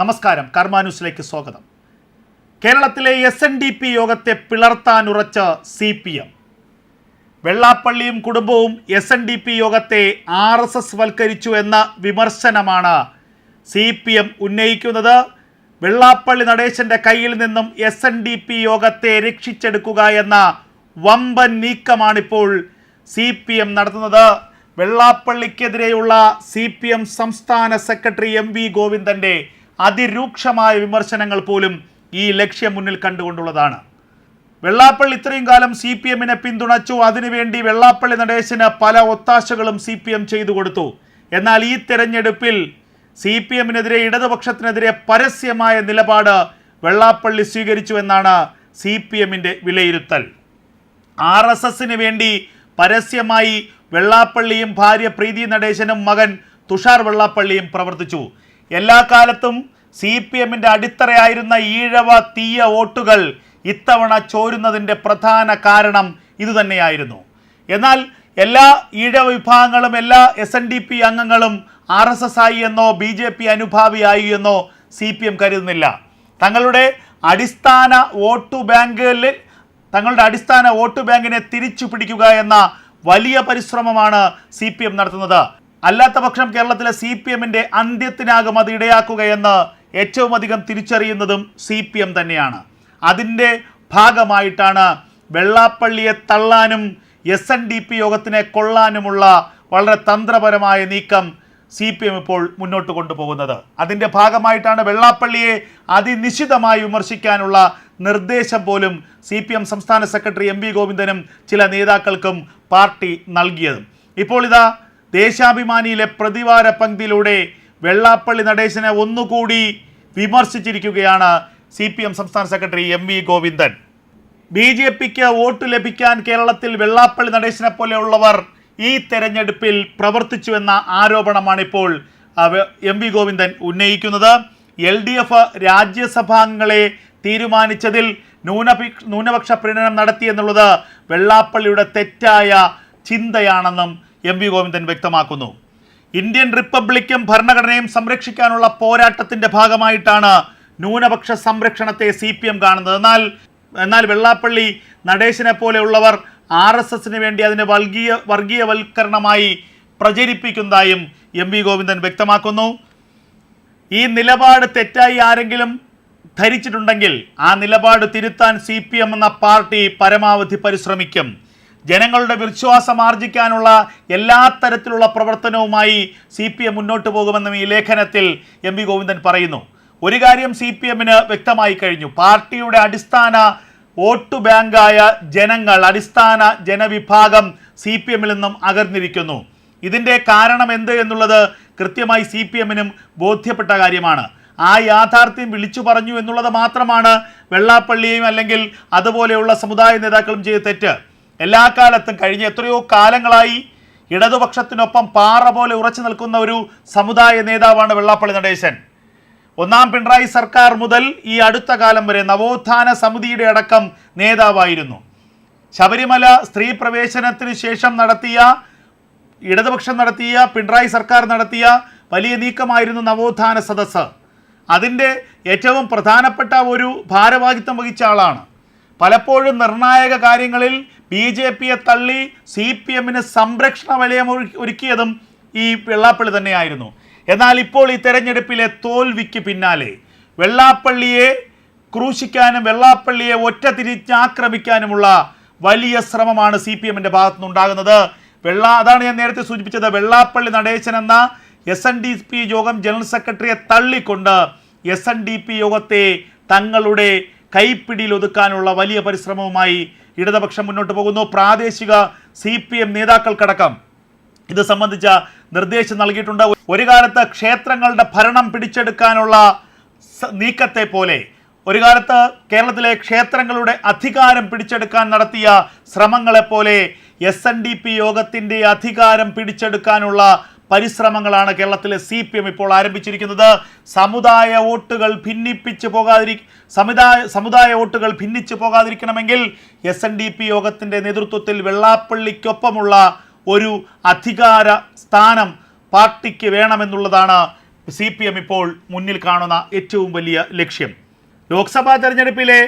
നമസ്കാരം കർമാന്യൂസിലേക്ക് സ്വാഗതം. കേരളത്തിലെ എസ് എൻ ഡി പി യോഗത്തെ പിളർത്താനുറച്ച സി പി എം. വെള്ളാപ്പള്ളിയും കുടുംബവും എസ് എൻ ഡി പി യോഗത്തെ ആർ എസ് എസ് വൽക്കരിച്ചു എന്ന വിമർശനമാണ് സി പി എം ഉന്നയിക്കുന്നത്. വെള്ളാപ്പള്ളി നടേശന്റെ കയ്യിൽ നിന്നും എസ് എൻ ഡി പി യോഗത്തെ രക്ഷിച്ചെടുക്കുക എന്ന വമ്പൻ നീക്കമാണിപ്പോൾ സി പി എം നടത്തുന്നത്. വെള്ളാപ്പള്ളിക്കെതിരെയുള്ള സി പി എം സംസ്ഥാന സെക്രട്ടറി എം വി ഗോവിന്ദന്റെ അതിരൂക്ഷമായ വിമർശനങ്ങൾ പോലും ഈ ലക്ഷ്യം മുന്നിൽ കണ്ടുകൊണ്ടുള്ളതാണ്. വെള്ളാപ്പള്ളി ഇത്രയും കാലം സി പി എമ്മിനെ പിന്തുണച്ചു. അതിനുവേണ്ടി വെള്ളാപ്പള്ളി നടേശന് പല ഒത്താശകളും സി പി എം ചെയ്തു കൊടുത്തു. എന്നാൽ ഈ തെരഞ്ഞെടുപ്പിൽ സി പി എമ്മിനെതിരെ ഇടതുപക്ഷത്തിനെതിരെ പരസ്യമായ നിലപാട് വെള്ളാപ്പള്ളി സ്വീകരിച്ചു എന്നാണ് സി പി എമ്മിന്റെ വിലയിരുത്തൽ. ആർ എസ് എസിന് വേണ്ടി പരസ്യമായി വെള്ളാപ്പള്ളിയും ഭാര്യ പ്രീതി നടേശനും മകൻ തുഷാർ വെള്ളാപ്പള്ളിയും പ്രവർത്തിച്ചു. എല്ലാ കാലത്തും സി പി എമ്മിന്റെ അടിത്തറയായിരുന്ന ഈഴവ തീയ വോട്ടുകൾ ഇത്തവണ ചോരുന്നതിന്റെ പ്രധാന കാരണം ഇതുതന്നെയായിരുന്നു. എന്നാൽ എല്ലാ ഈഴവ വിഭാഗങ്ങളും എല്ലാ എസ് എൻ ഡി പി അംഗങ്ങളും ആർ എസ് എസ് ആയി എന്നോ ബി ജെ പി അനുഭാവിയായി എന്നോ സി പി എം കരുതുന്നില്ല. തങ്ങളുടെ അടിസ്ഥാന വോട്ട് ബാങ്കിൽ തങ്ങളുടെ അടിസ്ഥാന വോട്ട് ബാങ്കിനെ തിരിച്ചു പിടിക്കുക എന്ന വലിയ പരിശ്രമമാണ് സി പി എം നടത്തുന്നത്. അല്ലാത്ത പക്ഷം കേരളത്തിലെ സി പി എമ്മിന്റെ അന്ത്യത്തിനാകും അത് ഇടയാക്കുകയെന്ന് ഏറ്റവും അധികം തിരിച്ചറിയുന്നതും സി പി എം തന്നെയാണ്. അതിന്റെ ഭാഗമായിട്ടാണ് വെള്ളാപ്പള്ളിയെ തള്ളാനും എസ് എൻ ഡി പി യോഗത്തിനെ കൊള്ളാനുമുള്ള വളരെ തന്ത്രപരമായ നീക്കം സി പി എം ഇപ്പോൾ മുന്നോട്ട് കൊണ്ടുപോകുന്നത്. അതിന്റെ ഭാഗമായിട്ടാണ് വെള്ളാപ്പള്ളിയെ അതിനിശിതമായി വിമർശിക്കാനുള്ള നിർദ്ദേശം പോലും സി പി എം സംസ്ഥാന സെക്രട്ടറി എം വി ഗോവിന്ദനും ചില നേതാക്കൾക്കും പാർട്ടി നൽകിയതും. ഇപ്പോൾ ഇതാ ദേശാഭിമാനിയിലെ പ്രതിവാര പങ്ക്തിയിലൂടെ വെള്ളാപ്പള്ളി നടേശനെ ഒന്നുകൂടി വിമർശിച്ചിരിക്കുകയാണ് സി പി എം സംസ്ഥാന secretary M V Govindan. B J പിക്ക് വോട്ട് ലഭിക്കാൻ കേരളത്തിൽ വെള്ളാപ്പള്ളി നടേശനെ പോലെയുള്ളവർ ഈ തെരഞ്ഞെടുപ്പിൽ പ്രവർത്തിച്ചുവെന്ന ആരോപണമാണിപ്പോൾ എം വി ഗോവിന്ദൻ ഉന്നയിക്കുന്നത്. എൽ ഡി എഫ് രാജ്യസഭാംഗങ്ങളെ തീരുമാനിച്ചതിൽ ന്യൂനപി ന്യൂനപക്ഷ പ്രീണനം നടത്തിയെന്നുള്ളത് വെള്ളാപ്പള്ളിയുടെ തെറ്റായ ചിന്തയാണെന്നും എം വി ഗോവിന്ദൻ വ്യക്തമാക്കുന്നു. ഇന്ത്യൻ റിപ്പബ്ലിക്കും ഭരണഘടനയും സംരക്ഷിക്കാനുള്ള പോരാട്ടത്തിന്റെ ഭാഗമായിട്ടാണ് ന്യൂനപക്ഷ സംരക്ഷണത്തെ സി പി എം കാണുന്നത്. എന്നാൽ എന്നാൽ വെള്ളാപ്പള്ളി നടേശനെ പോലെയുള്ളവർ ആർ എസ് എസിന് വേണ്ടി അതിനെ വർഗീയ വർഗീയവൽക്കരണമായി പ്രചരിപ്പിക്കുന്നതായും എം വി ഗോവിന്ദൻ വ്യക്തമാക്കുന്നു. ഈ നിലപാട് തെറ്റായി ആരെങ്കിലും ധരിച്ചിട്ടുണ്ടെങ്കിൽ ആ നിലപാട് തിരുത്താൻ സി എന്ന പാർട്ടി പരമാവധി പരിശ്രമിക്കും. ജനങ്ങളുടെ വിശ്വാസം ആർജിക്കാനുള്ള എല്ലാ തരത്തിലുള്ള പ്രവർത്തനവുമായി സി പി എം മുന്നോട്ട് പോകുമെന്നും ഈ ലേഖനത്തിൽ എം വി ഗോവിന്ദൻ പറയുന്നു. ഒരു കാര്യം സി പി എമ്മിന് വ്യക്തമായി കഴിഞ്ഞു. പാർട്ടിയുടെ അടിസ്ഥാന വോട്ട് ബാങ്കായ ജനങ്ങൾ അടിസ്ഥാന ജനവിഭാഗം സി പി എമ്മിൽ നിന്നും അകർന്നിരിക്കുന്നു ഇതിന്റെ കാരണം എന്ത് എന്നുള്ളത് കൃത്യമായി സി പി എമ്മിനും ബോധ്യപ്പെട്ട കാര്യമാണ്. ആ യാഥാർത്ഥ്യം വിളിച്ചു പറഞ്ഞു എന്നുള്ളത് മാത്രമാണ് വെള്ളാപ്പള്ളിയും അല്ലെങ്കിൽ അതുപോലെയുള്ള സമുദായ നേതാക്കളും ചെയ്ത തെറ്റ്. എല്ലാ കാലത്തും കഴിഞ്ഞ എത്രയോ കാലങ്ങളായി ഇടതുപക്ഷത്തിനൊപ്പം പാറ പോലെ ഉറച്ചു നിൽക്കുന്ന ഒരു സമുദായ നേതാവാണ് വെള്ളാപ്പള്ളി നടേശൻ. ഒന്നാം പിണറായി സർക്കാർ മുതൽ ഈ അടുത്ത കാലം വരെ നവോത്ഥാന സമിതിയുടെ അടക്കം നേതാവായിരുന്നു. ശബരിമല സ്ത്രീ പ്രവേശനത്തിന് ശേഷം നടത്തിയ ഇടതുപക്ഷം നടത്തിയ പിണറായി സർക്കാർ നടത്തിയ വലിയ നീക്കമായിരുന്നു നവോത്ഥാന സദസ്സ്. അതിന്റെ ഏറ്റവും പ്രധാനപ്പെട്ട ഒരു ഭാരവാഹിത്വം വഹിച്ച ആളാണ്. പലപ്പോഴും നിർണായക കാര്യങ്ങളിൽ ബി ജെ പിയെ തള്ളി സി പി എമ്മിന് സംരക്ഷണ വലയം ഒരുക്കിയതും ഈ വെള്ളാപ്പള്ളി തന്നെയായിരുന്നു. എന്നാൽ ഇപ്പോൾ ഈ തെരഞ്ഞെടുപ്പിലെ തോൽവിക്ക് പിന്നാലെ വെള്ളാപ്പള്ളിയെ ക്രൂശിക്കാനും വെള്ളാപ്പള്ളിയെ ഒറ്റ തിരിച്ചാക്രമിക്കാനുമുള്ള വലിയ ശ്രമമാണ് സി പി എമ്മിന്റെ ഭാഗത്തുനിന്നുണ്ടാകുന്നത്. വെള്ള അതാണ് ഞാൻ നേരത്തെ സൂചിപ്പിച്ചത്. വെള്ളാപ്പള്ളി നടേശൻ എന്ന എസ് എൻ ഡി പി യോഗം ജനറൽ സെക്രട്ടറിയെ തള്ളിക്കൊണ്ട് എസ് എൻ ഡി പി യോഗത്തെ തങ്ങളുടെ കൈപ്പിടിയിൽ ഒതുക്കാനുള്ള വലിയ പരിശ്രമവുമായി ഇടതുപക്ഷം മുന്നോട്ട് പോകുന്നു. പ്രാദേശിക സി പി എം നേതാക്കൾക്കടക്കം ഇത് സംബന്ധിച്ച നിർദ്ദേശം നൽകിയിട്ടുണ്ട്. ഒരു കാലത്ത് ക്ഷേത്രങ്ങളുടെ ഭരണം പിടിച്ചെടുക്കാനുള്ള നീക്കത്തെ പോലെ ഒരു കാലത്ത് കേരളത്തിലെ ക്ഷേത്രങ്ങളുടെ അധികാരം പിടിച്ചെടുക്കാൻ നടത്തിയ ശ്രമങ്ങളെപ്പോലെ എസ് എൻ ഡി പി യോഗത്തിന്റെ അധികാരം പിടിച്ചെടുക്കാനുള്ള പരിശ്രമങ്ങളാണ് കേരളത്തിലെ സി പി എം ഇപ്പോൾ ആരംഭിച്ചിരിക്കുന്നത്. സമുദായ വോട്ടുകൾ ഭിന്നിപ്പിച്ച് പോകാതിരി സമുദായ സമുദായ വോട്ടുകൾ ഭിന്നിച്ച് പോകാതിരിക്കണമെങ്കിൽ എസ് എൻ ഡി പി യോഗത്തിന്റെ നേതൃത്വത്തിൽ വെള്ളാപ്പള്ളിക്കൊപ്പമുള്ള ഒരു അധികാര സ്ഥാനം പാർട്ടിക്ക് വേണമെന്നുള്ളതാണ് സി പി എം ഇപ്പോൾ മുന്നിൽ കാണുന്ന ഏറ്റവും വലിയ ലക്ഷ്യം. ലോക്സഭാ തെരഞ്ഞെടുപ്പിലെ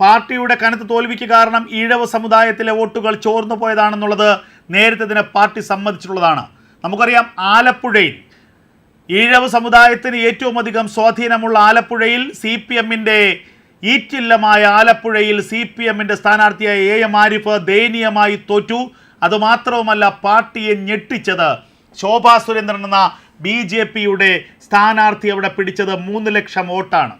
പാർട്ടിയുടെ കനത്ത തോൽവിക്ക് കാരണം ഈഴവ സമുദായത്തിലെ വോട്ടുകൾ ചോർന്നു പോയതാണെന്നുള്ളത് നേരത്തെ തന്നെ പാർട്ടി സമ്മതിച്ചിട്ടുള്ളതാണ്. നമുക്കറിയാം ആലപ്പുഴയിൽ ഈഴവ സമുദായത്തിന് ഏറ്റവും അധികം സ്വാധീനമുള്ള ആലപ്പുഴയിൽ സി പി എമ്മിന്റെ ഈറ്റില്ലമായ ആലപ്പുഴയിൽ സി പി എമ്മിന്റെ സ്ഥാനാർത്ഥിയായ എ എം ആരിഫ് ദയനീയമായി തോറ്റു. അതുമാത്രവുമല്ല പാർട്ടിയെ ഞെട്ടിച്ചത്. ശോഭാ സുരേന്ദ്രൻ എന്ന ബി ജെ പിയുടെ സ്ഥാനാർത്ഥി അവിടെ പിടിച്ചത് മൂന്ന് ലക്ഷം വോട്ടാണ്.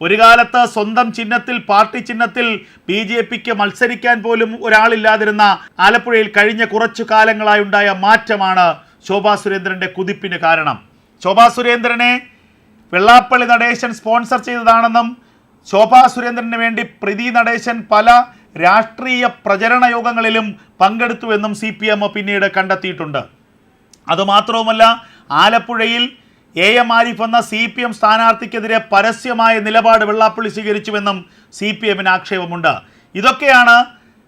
ഒരു കാലത്ത് സ്വന്തം ചിഹ്നത്തിൽ പാർട്ടി ചിഹ്നത്തിൽ ബി ജെ പിക്ക് മത്സരിക്കാൻ പോലും ഒരാളില്ലാതിരുന്ന ആലപ്പുഴയിൽ കഴിഞ്ഞ കുറച്ചു കാലങ്ങളായി ഉണ്ടായ മാറ്റമാണ് ശോഭാ സുരേന്ദ്രന്റെ കുതിപ്പിന് കാരണം. ശോഭാ സുരേന്ദ്രനെ വെള്ളാപ്പള്ളി നടേശൻ സ്പോൺസർ ചെയ്തതാണെന്നും ശോഭാ സുരേന്ദ്രന് വേണ്ടി പ്രീതി നടേശൻ പല രാഷ്ട്രീയ പ്രചരണ യോഗങ്ങളിലും പങ്കെടുത്തുവെന്നും സി പി എം പിന്നീട് കണ്ടെത്തിയിട്ടുണ്ട്. അതുമാത്രവുമല്ല ആലപ്പുഴയിൽ എ എം ആരിഫ് എന്ന സി പി എം സ്ഥാനാർത്ഥിക്കെതിരെ പരസ്യമായ നിലപാട് വെള്ളാപ്പള്ളി സ്വീകരിച്ചുവെന്നും സി പി എമ്മിന് ആക്ഷേപമുണ്ട്. ഇതൊക്കെയാണ്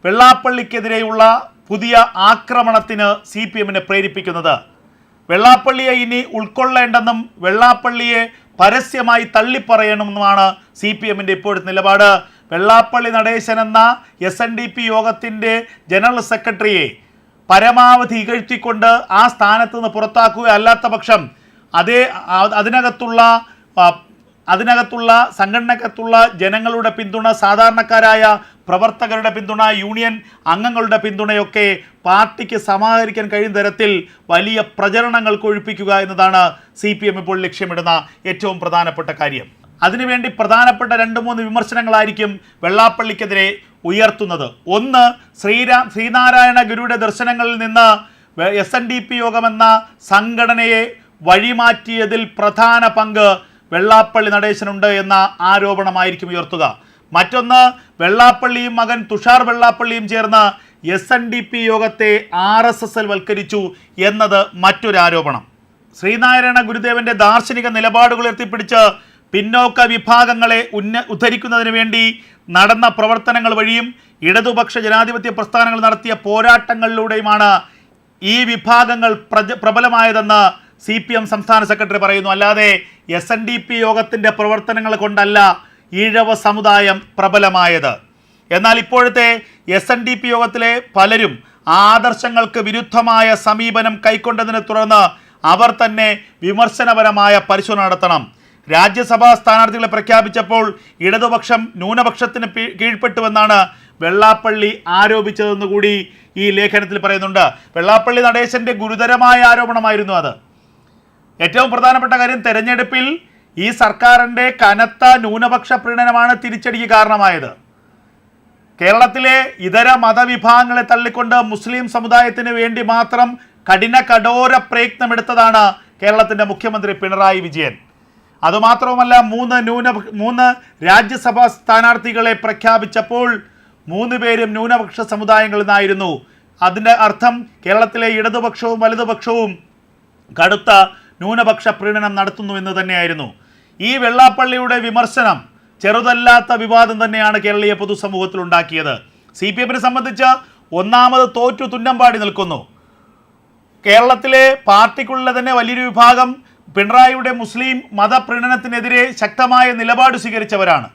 വെള്ളാപ്പള്ളിക്കെതിരെയുള്ള പുതിയ ആക്രമണത്തിന് സി പി എമ്മിനെ പ്രേരിപ്പിക്കുന്നത്. വെള്ളാപ്പള്ളിയെ ഇനി ഉൾക്കൊള്ളേണ്ടെന്നും വെള്ളാപ്പള്ളിയെ പരസ്യമായി തള്ളിപ്പറയണമെന്നുമാണ് സി പി എമ്മിന്റെ ഇപ്പോഴത്തെ നിലപാട്. വെള്ളാപ്പള്ളി നടേശൻ എന്ന എസ് എൻ ഡി പി യോഗത്തിന്റെ ജനറൽ സെക്രട്ടറിയെ പരമാവധി ഇകഴ്ത്തിക്കൊണ്ട് ആ സ്ഥാനത്ത് നിന്ന് പുറത്താക്കുക അല്ലാത്ത പക്ഷം അതേ അതിനകത്തുള്ള അതിനകത്തുള്ള സംഘടനക്കകത്തുള്ള ജനങ്ങളുടെ പിന്തുണ സാധാരണക്കാരായ പ്രവർത്തകരുടെ പിന്തുണ യൂണിയൻ അംഗങ്ങളുടെ പിന്തുണയൊക്കെ പാർട്ടിക്ക് സമാഹരിക്കാൻ കഴിയുന്ന തരത്തിൽ വലിയ പ്രചരണങ്ങൾ കൊഴുപ്പിക്കുക എന്നതാണ് സി പി എം ഇപ്പോൾ ലക്ഷ്യമിടുന്ന ഏറ്റവും പ്രധാനപ്പെട്ട കാര്യം. അതിനുവേണ്ടി പ്രധാനപ്പെട്ട രണ്ട് മൂന്ന് വിമർശനങ്ങളായിരിക്കും വെള്ളാപ്പള്ളിക്കെതിരെ ഉയർത്തുന്നത്. ഒന്ന് ശ്രീരാം ശ്രീനാരായണ ഗുരുവിന്റെ ദർശനങ്ങളിൽ നിന്ന് എസ് എൻ ഡി പി യോഗമെന്ന സംഘടനയെ വഴിമാറ്റിയതിൽ പ്രധാന പങ്ക് വെള്ളാപ്പള്ളി നടേശനുണ്ട് എന്ന ആരോപണമായിരിക്കും ഉയർത്തുക. മറ്റൊന്ന് വെള്ളാപ്പള്ളിയും മകൻ തുഷാർ വെള്ളാപ്പള്ളിയും ചേർന്ന് എസ് എൻ ഡി പി യോഗത്തെ ആർ എസ് എസ് എൽ വൽക്കരിച്ചു എന്നത് മറ്റൊരു ആരോപണം ശ്രീനാരായണ ഗുരുദേവന്റെ ദാർശനിക നിലപാടുകൾ എത്തിപ്പിടിച്ച് പിന്നോക്ക വിഭാഗങ്ങളെ ഉന്ന ഉദ്ധരിക്കുന്നതിന് വേണ്ടി നടന്ന പ്രവർത്തനങ്ങൾ വഴിയും ഇടതുപക്ഷ ജനാധിപത്യ പ്രസ്ഥാനങ്ങൾ നടത്തിയ പോരാട്ടങ്ങളിലൂടെയുമാണ് ഈ വിഭാഗങ്ങൾ പ്രബലമായതെന്ന് സി പി എം സംസ്ഥാന സെക്രട്ടറി പറയുന്നു അല്ലാതെ എസ് എൻ ഡി പി യോഗത്തിന്റെ പ്രവർത്തനങ്ങൾ കൊണ്ടല്ല ഈഴവ സമുദായം പ്രബലമായത്. എന്നാൽ ഇപ്പോഴത്തെ എസ് എൻ ഡി പി യോഗത്തിലെ പലരും ആദർശങ്ങൾക്ക് വിരുദ്ധമായ സമീപനം കൈക്കൊണ്ടതിനെ തുടർന്ന് അവർ തന്നെ വിമർശനപരമായ പരിശോധന നടത്തണം. രാജ്യസഭാ സ്ഥാനാർത്ഥികളെ പ്രഖ്യാപിച്ചപ്പോൾ ഇടതുപക്ഷം ന്യൂനപക്ഷത്തിന് കീഴ്പ്പെട്ടുവെന്നാണ് വെള്ളാപ്പള്ളി ആരോപിച്ചതെന്ന് കൂടി ഈ ലേഖനത്തിൽ പറയുന്നുണ്ട്. വെള്ളാപ്പള്ളി നടേശന്റെ ഗുരുതരമായ ആരോപണമായിരുന്നു അത്. ഏറ്റവും പ്രധാനപ്പെട്ട കാര്യം തെരഞ്ഞെടുപ്പിൽ ഈ സർക്കാരിന്റെ കനത്ത ന്യൂനപക്ഷ പ്രീണനമാണ് തിരിച്ചടിക്ക് കാരണമായത്. കേരളത്തിലെ ഇതര മതവിഭാഗങ്ങളെ തള്ളിക്കൊണ്ട് മുസ്ലിം സമുദായത്തിന് വേണ്ടി മാത്രം കഠിന കഠോര പ്രയത്നമെടുത്തതാണ് കേരളത്തിന്റെ മുഖ്യമന്ത്രി പിണറായി വിജയൻ. അതുമാത്രവുമല്ല മൂന്ന് ന്യൂന മൂന്ന് രാജ്യസഭാ സ്ഥാനാർത്ഥികളെ പ്രഖ്യാപിച്ചപ്പോൾ മൂന്ന് പേരും ന്യൂനപക്ഷ സമുദായങ്ങളിൽ നിന്നായിരുന്നു അതിന്റെ അർത്ഥം കേരളത്തിലെ ഇടതുപക്ഷവും വലതുപക്ഷവും കടുത്ത ന്യൂനപക്ഷ പ്രീണനം നടത്തുന്നു എന്ന് തന്നെയായിരുന്നു. ഈ വെള്ളാപ്പള്ളിയുടെ വിമർശനം ചെറുതല്ലാത്ത വിവാദം തന്നെയാണ് കേരളീയ പൊതുസമൂഹത്തിൽ ഉണ്ടാക്കിയത്. സി പി എമ്മിനെ സംബന്ധിച്ച് ഒന്നാമത് തോറ്റു തുന്നമ്പാടി നിൽക്കുന്നു. കേരളത്തിലെ പാർട്ടിക്കുള്ള തന്നെ വലിയൊരു വിഭാഗം പിണറായിയുടെ മുസ്ലിം മതപ്രീണനത്തിനെതിരെ ശക്തമായ നിലപാട് സ്വീകരിച്ചവരാണ്.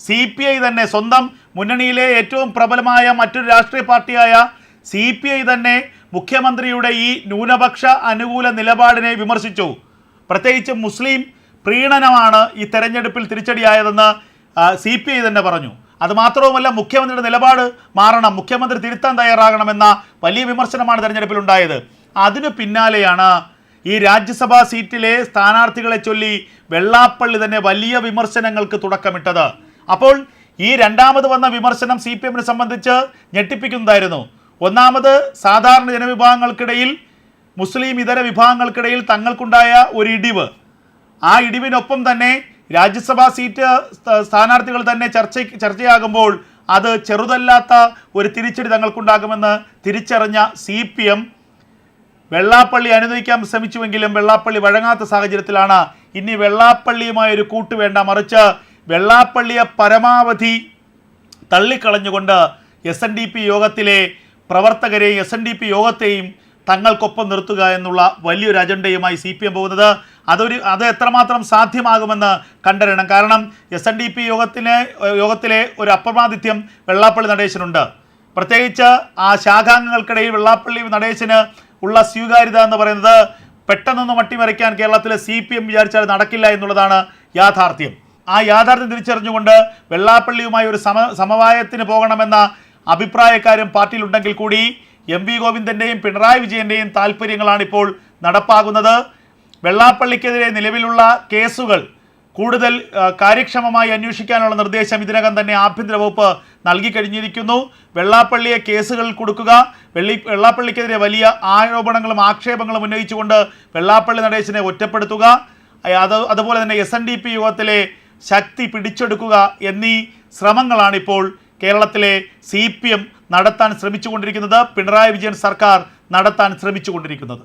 സി പി ഐ തന്നെ സ്വന്തം മുന്നണിയിലെ ഏറ്റവും പ്രബലമായ മറ്റൊരു രാഷ്ട്രീയ പാർട്ടിയായ സി പി ഐ തന്നെ മുഖ്യമന്ത്രിയുടെ ഈ ന്യൂനപക്ഷ അനുകൂല നിലപാടിനെ വിമർശിച്ചു. പ്രത്യേകിച്ച് മുസ്ലിം പ്രീണനമാണ് ഈ തെരഞ്ഞെടുപ്പിൽ തിരിച്ചടിയായതെന്ന് സി പി ഐ തന്നെ പറഞ്ഞു. അതുമാത്രവുമല്ല മുഖ്യമന്ത്രിയുടെ നിലപാട് മാറണം മുഖ്യമന്ത്രി തിരുത്താൻ തയ്യാറാകണമെന്ന വലിയ വിമർശനമാണ് തെരഞ്ഞെടുപ്പിൽ ഉണ്ടായത്. അതിനു പിന്നാലെയാണ് ഈ രാജ്യസഭാ സീറ്റിലെ സ്ഥാനാർത്ഥികളെ ചൊല്ലി വെള്ളാപ്പള്ളി തന്നെ വലിയ വിമർശനങ്ങൾക്ക് തുടക്കമിട്ടത്. അപ്പോൾ ഈ രണ്ടാമത് വന്ന വിമർശനം സി പി എമ്മിനെ സംബന്ധിച്ച് ഞെട്ടിപ്പിക്കുന്നതായിരുന്നു. ഒന്നാമത് സാധാരണ ജനവിഭാഗങ്ങൾക്കിടയിൽ മുസ്ലിം ഇതര വിഭാഗങ്ങൾക്കിടയിൽ തങ്ങൾക്കുണ്ടായ ഒരു ഇടിവ്. ആ ഇടിവിനൊപ്പം തന്നെ രാജ്യസഭാ സീറ്റ് സ്ഥ- സ്ഥാനാർത്ഥികൾ തന്നെ ചർച്ച ചർച്ചയാകുമ്പോൾ അത് ചെറുതല്ലാത്ത ഒരു തിരിച്ചടി തങ്ങൾക്കുണ്ടാകുമെന്ന് തിരിച്ചറിഞ്ഞ സി പി എം വെള്ളാപ്പള്ളി അനുനയിക്കാൻ ശ്രമിച്ചുവെങ്കിലും വെള്ളാപ്പള്ളി വഴങ്ങാത്ത സാഹചര്യത്തിലാണ് ഇനി വെള്ളാപ്പള്ളിയുമായ ഒരു കൂട്ട് വേണ്ട. മറിച്ച് വെള്ളാപ്പള്ളിയെ പരമാവധി തള്ളിക്കളഞ്ഞുകൊണ്ട് എസ് യോഗത്തിലെ പ്രവർത്തകരെയും എസ് എൻ ഡി പി യോഗത്തെയും തങ്ങൾക്കൊപ്പം നിർത്തുക എന്നുള്ള വലിയൊരു അജണ്ടയുമായി സി പി എം പോകുന്നത്. അതൊരു അത് എത്രമാത്രം സാധ്യമാകുമെന്ന് കണ്ടറിയണം. കാരണം എസ് എൻ ഡി പി യോഗത്തിലെ യോഗത്തിലെ ഒരു അപ്രമാദിത്യം വെള്ളാപ്പള്ളി നടേശനുണ്ട്. പ്രത്യേകിച്ച് ആ ശാഖാംഗങ്ങൾക്കിടയിൽ വെള്ളാപ്പള്ളി നടേശന് ഉള്ള സ്വീകാര്യത എന്ന് പറയുന്നത് പെട്ടെന്നൊന്നും മട്ടിമറിക്കാൻ കേരളത്തിലെ സി പി എം വിചാരിച്ചാൽ നടക്കില്ല എന്നുള്ളതാണ് യാഥാർത്ഥ്യം. ആ യാഥാർത്ഥ്യം തിരിച്ചറിഞ്ഞുകൊണ്ട് വെള്ളാപ്പള്ളിയുമായി ഒരു സമ സമവായത്തിന് പോകണമെന്ന അഭിപ്രായക്കാരും പാർട്ടിയിലുണ്ടെങ്കിൽ കൂടി എം വി ഗോവിന്ദന്റെയും പിണറായി വിജയന്റെയും താല്പര്യങ്ങളാണ് ഇപ്പോൾ നടപ്പാകുന്നത്. വെള്ളാപ്പള്ളിക്കെതിരെ നിലവിലുള്ള കേസുകൾ കൂടുതൽ കാര്യക്ഷമമായി അന്വേഷിക്കാനുള്ള നിർദ്ദേശം ഇതിനകം തന്നെ ആഭ്യന്തര വകുപ്പ് നൽകി കഴിഞ്ഞിരിക്കുന്നു. വെള്ളാപ്പള്ളിയെ കേസുകൾ കൊടുക്കുക വെള്ളി വെള്ളാപ്പള്ളിക്കെതിരെ വലിയ ആരോപണങ്ങളും ആക്ഷേപങ്ങളും ഉന്നയിച്ചുകൊണ്ട് വെള്ളാപ്പള്ളി നടേശനെ ഒറ്റപ്പെടുത്തുക. അത് അതുപോലെ തന്നെ എസ് യുഗത്തിലെ ശക്തി പിടിച്ചെടുക്കുക എന്നീ ശ്രമങ്ങളാണിപ്പോൾ കേരളത്തിലെ സി പി എം നടത്താൻ ശ്രമിച്ചുകൊണ്ടിരിക്കുന്നത് പിണറായി വിജയൻ സർക്കാർ നടത്താൻ ശ്രമിച്ചുകൊണ്ടിരിക്കുന്നത്.